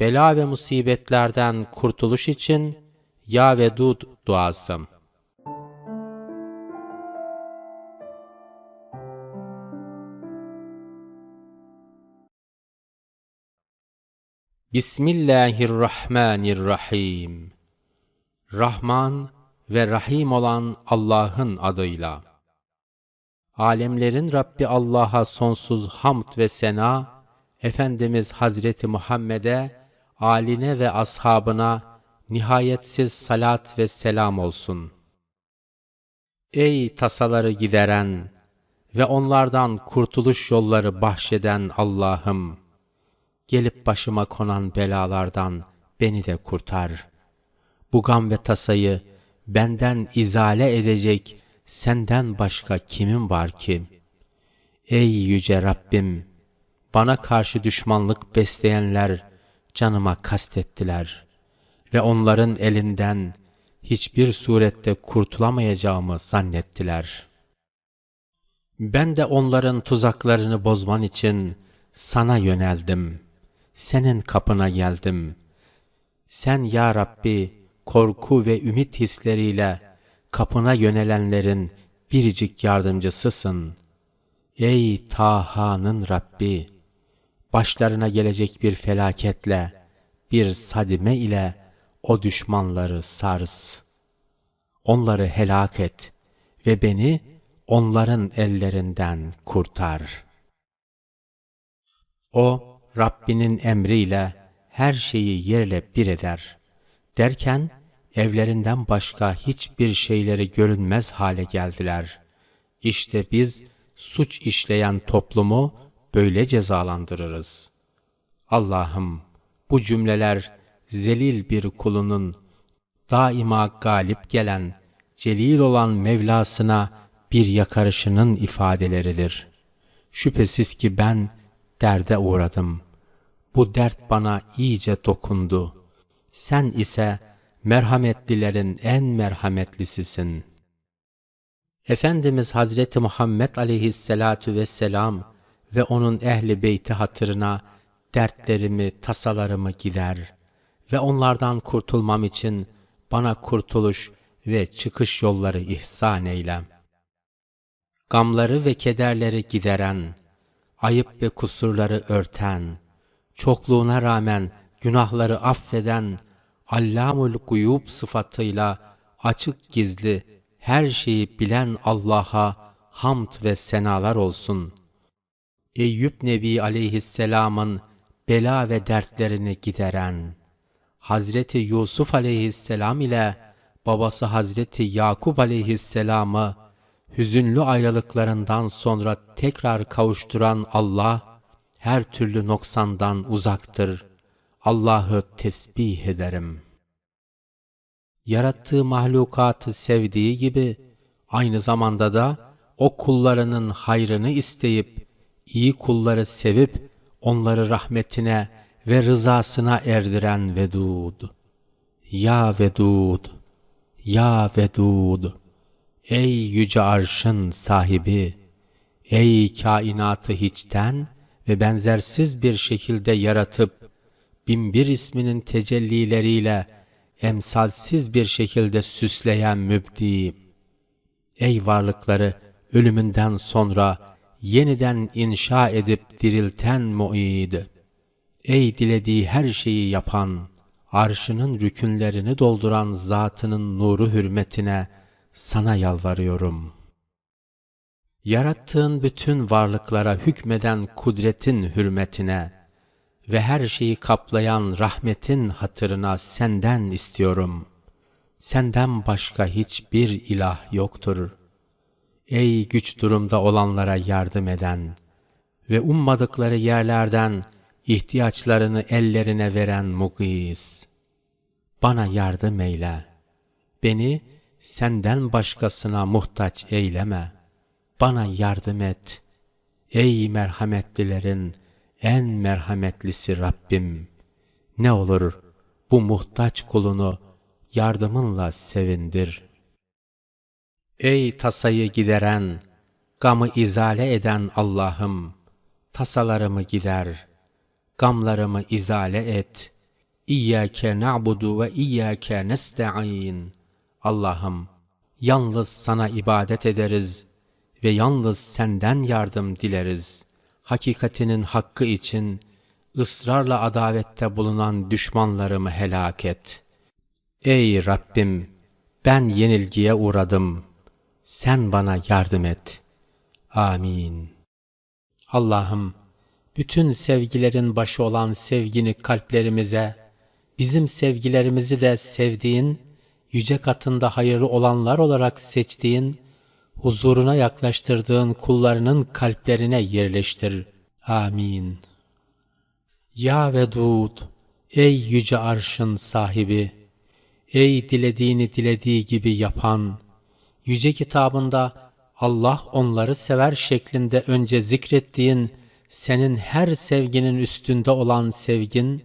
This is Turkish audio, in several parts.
bela ve musibetlerden kurtuluş için Ya Vedud duası. Bismillahirrahmanirrahim. Rahman ve Rahim olan Allah'ın adıyla. Alemlerin Rabbi Allah'a sonsuz hamd ve sena, Efendimiz Hazreti Muhammed'e, aline ve ashabına nihayetsiz salat ve selam olsun. Ey tasaları gideren ve onlardan kurtuluş yolları bahşeden Allah'ım! Gelip başıma konan belalardan beni de kurtar. Bu gam ve tasayı benden izale edecek senden başka kimin var ki? Ey yüce Rabbim! Bana karşı düşmanlık besleyenler canıma kastettiler ve onların elinden hiçbir surette kurtulamayacağımı zannettiler. Ben de onların tuzaklarını bozman için sana yöneldim. Senin kapına geldim. Sen ya Rabbi korku ve ümit hisleriyle kapına yönelenlerin biricik yardımcısısın. Ey Taha'nın Rabbi! Başlarına gelecek bir felaketle, bir sadime ile o düşmanları sars. Onları helak et ve beni onların ellerinden kurtar. O, Rabbinin emriyle her şeyi yerle bir eder. Derken, evlerinden başka hiçbir şeyleri görünmez hale geldiler. İşte biz suç işleyen toplumu böyle cezalandırırız. Allah'ım bu cümleler zelil bir kulunun daima galip gelen, celil olan Mevlasına bir yakarışının ifadeleridir. Şüphesiz ki ben derde uğradım. Bu dert bana iyice dokundu. Sen ise merhametlilerin en merhametlisisin. Efendimiz Hazreti Muhammed aleyhisselatu vesselam ve onun ehli beyti hatırına dertlerimi, tasalarımı gider ve onlardan kurtulmam için bana kurtuluş ve çıkış yolları ihsan eyle. Gamları ve kederleri gideren, ayıp ve kusurları örten, çokluğuna rağmen günahları affeden, Allamul Guyub sıfatıyla açık gizli her şeyi bilen Allah'a hamd ve senalar olsun. Eyüp Nebi aleyhisselamın bela ve dertlerini gideren, Hazreti Yusuf aleyhisselam ile babası Hazreti Yakup aleyhisselamı hüzünlü ayrılıklarından sonra tekrar kavuşturan Allah, her türlü noksandan uzaktır. Allah'ı tesbih ederim. Yarattığı mahlukatı sevdiği gibi, aynı zamanda da o kullarının hayrını isteyip, iyi kulları sevip, onları rahmetine ve rızasına erdiren Vedud. Ya Vedud, Ya Vedud. Ey yüce arşın sahibi, ey kainatı hiçten ve benzersiz bir şekilde yaratıp, binbir isminin tecellileriyle emsalsiz bir şekilde süsleyen mübdi, ey varlıkları ölümünden sonra yeniden inşa edip dirilten muid, ey dilediği her şeyi yapan, arşının rükünlerini dolduran zatının nuru hürmetine, sana yalvarıyorum. Yarattığın bütün varlıklara hükmeden kudretin hürmetine ve her şeyi kaplayan rahmetin hatırına senden istiyorum. Senden başka hiçbir ilah yoktur. Ey güç durumda olanlara yardım eden ve ummadıkları yerlerden ihtiyaçlarını ellerine veren Mugiz. Bana yardım eyle. Beni senden başkasına muhtaç eyleme. Bana yardım et. Ey merhametlilerin en merhametlisi Rabbim. Ne olur bu muhtaç kulunu yardımınla sevindir. Ey tasayı gideren, gamı izale eden Allah'ım, tasalarımı gider, gamlarımı izale et. İyyâke na'budu ve iyyâke nesta'in. Allah'ım, yalnız sana ibadet ederiz ve yalnız senden yardım dileriz. Hakikatinin hakkı için ısrarla adavette bulunan düşmanlarımı helak et. Ey Rabbim, ben yenilgiye uğradım. Sen bana yardım et. Amin. Allah'ım, bütün sevgilerin başı olan sevgini kalplerimize, bizim sevgilerimizi de sevdiğin, yüce katında hayırlı olanlar olarak seçtiğin, huzuruna yaklaştırdığın kullarının kalplerine yerleştir. Amin. Ya Vedud, ey yüce arşın sahibi, ey dilediğini dilediği gibi yapan, yüce kitabında Allah onları sever şeklinde önce zikrettiğin, senin her sevginin üstünde olan sevgin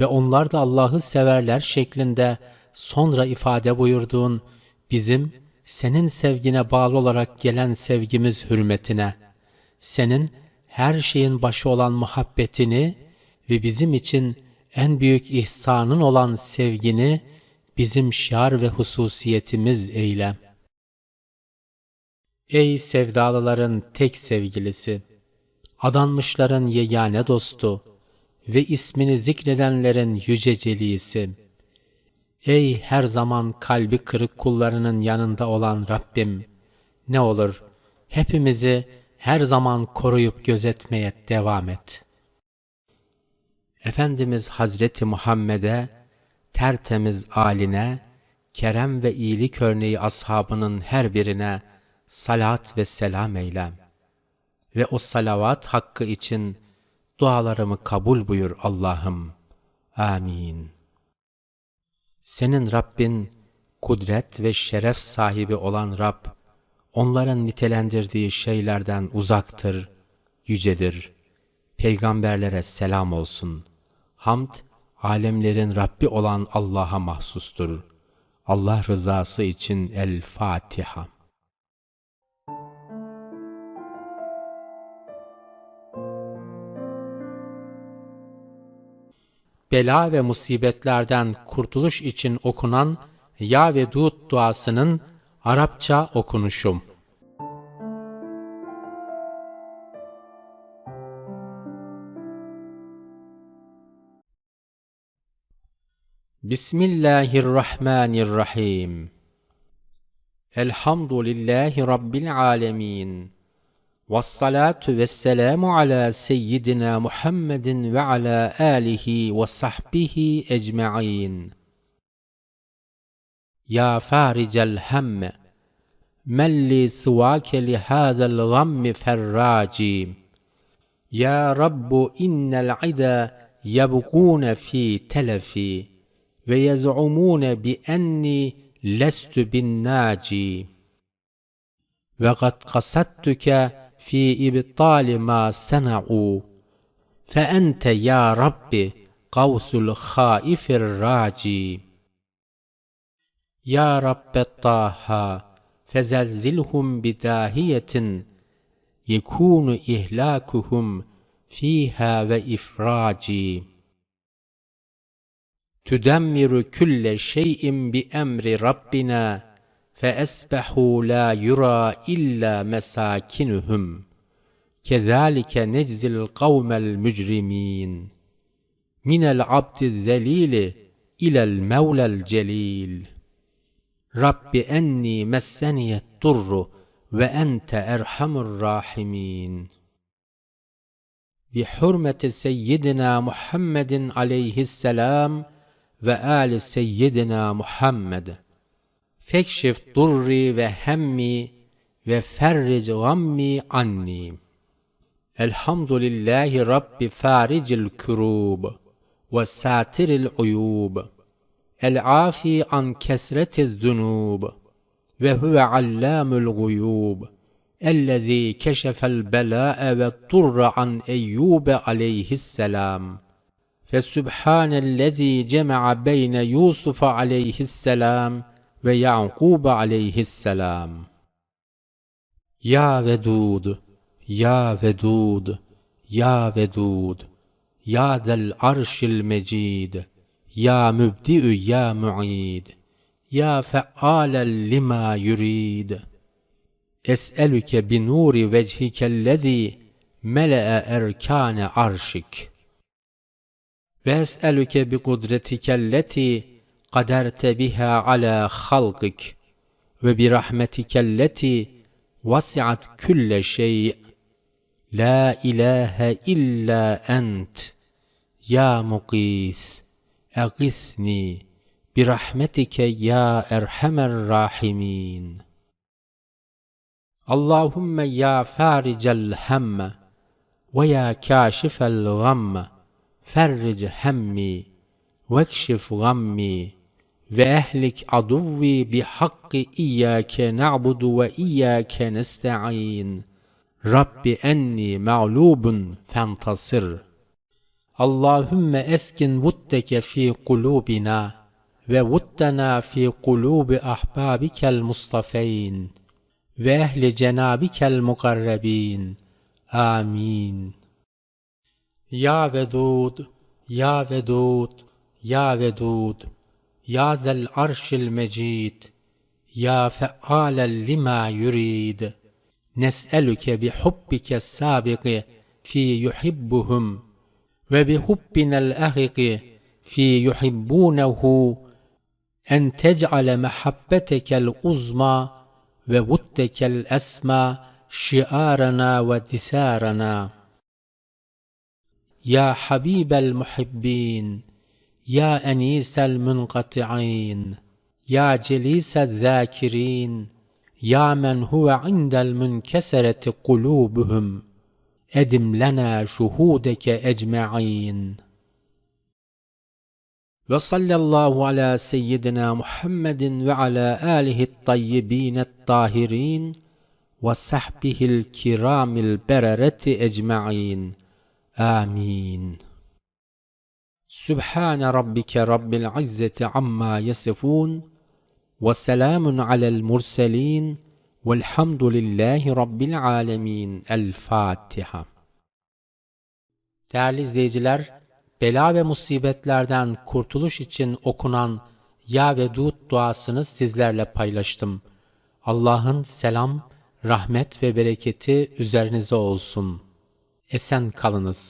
ve onlar da Allah'ı severler şeklinde sonra ifade buyurduğun bizim senin sevgine bağlı olarak gelen sevgimiz hürmetine, senin her şeyin başı olan muhabbetini ve bizim için en büyük ihsanın olan sevgini bizim şiar ve hususiyetimiz eyle. Ey sevdalıların tek sevgilisi! Adanmışların yegane dostu ve ismini zikredenlerin yüce celisi! Ey her zaman kalbi kırık kullarının yanında olan Rabbim! Ne olur hepimizi her zaman koruyup gözetmeye devam et. Efendimiz Hazreti Muhammed'e, tertemiz aline, kerem ve iyilik örneği ashabının her birine salat ve selam eyle. Ve o salavat hakkı için dualarımı kabul buyur Allah'ım. Amin. Senin Rabbin, kudret ve şeref sahibi olan Rab, onların nitelendirdiği şeylerden uzaktır, yücedir. Peygamberlere selam olsun. Hamd, alemlerin Rabbi olan Allah'a mahsustur. Allah rızası için El Bela ve musibetlerden kurtuluş için okunan Ya ve Dud duasının Arapça okunuşum. Bismillahirrahmanirrahim. Elhamdülillahi Rabbil alemin. والصلاة والسلام على سيدنا محمد وعلى آله وصحبه أجمعين. يا فارج الهم من لي سواك لهذا الغم فراجي يا رب إن العدا يبقون في تلفي ويزعمون بأني لست بالناجي وقد قصدتك في إبطال ما صنعوا. فأنت يا رب قوس الخائف الراجي. يا رب الطه فزلزلهم بداهية. يكون إهلاكهم فيها وإفراجي. تدمر كل شيء بأمر ربنا. فأسبحوا لا يرى إلا مساكنهم كذلك نجزي القوم المجرمين من العبد الذليل إلى المولى الجليل رب أني مسني الضر وأنت أرحم الراحمين بحرمة سيدنا محمد عليه السلام وآل سيدنا محمد Fekşif durri فاكشف ضري وهمي وفرج غمي عني. الحمد لله رب فارج الكروب وساتر العيوب العافي عن كثرة الذنوب. وهو علام الغيوب الذي كشف البلاء والضر عن أيوب عليه السلام. فسبحان الذي جمع بين يوسف عليه السلام. Ve Yakub aleyhisselam. Ya Vedud, Ya Vedud, Ya Vedud, Ya del arşil mecid, Ya mübdi'ü ya mu'id. Ya fe'alen lima yurid. Es'elüke bi nuri vechikellezî mele'e erkâne arşik. Ve es'elüke bi kudretikelleti قدرت بها على خلقك وبرحمتك التي وسعت كل شيء. لا إله إلا أنت. يا مقيث أغثني برحمتك يا أرحم الراحمين. اللهم يا فارج الهم ويا كاشف الغم فرج همي واكشف غمي. Hemmi vekşif gammi ve ehlik aduvvi bi hakkı iyyâke na'budu ve iyyâke nesta'in Rabbi enni mağlubun fentasir Allahümme eskin vuddeke fi kulubina ve vuddena fi kulubi ahbabikel mustafeyn ve ehli cenabikel mukarrebin. Amin. Ya Vedud, Ya Vedud, Ya Vedud, Ya zel arşil mecid, Ya fealen lima yurid. Nes'elüke bi hubbike sabiki fi yuhibbuhum ve bi hubbinel ahiki fi yuhibbunehu يا أنيس المنقطعين يا جليس الذاكرين يا من هو عند المنكسرة قلوبهم أدم لنا شهودك أجمعين. وصلى الله على سيدنا محمد وعلى آله الطيبين الطاهرين وصحبه الكرام البررة أجمعين. آمين. Sübhane rabbike rabbil izzeti amma yasifun ve selamun alel murselin velhamdülillahi rabbil alemin. El Fatiha. Değerli izleyiciler, bela ve musibetlerden kurtuluş için okunan Ya Vedud duasını sizlerle paylaştım. Allah'ın selam, rahmet ve bereketi üzerinize olsun. Esen kalınız.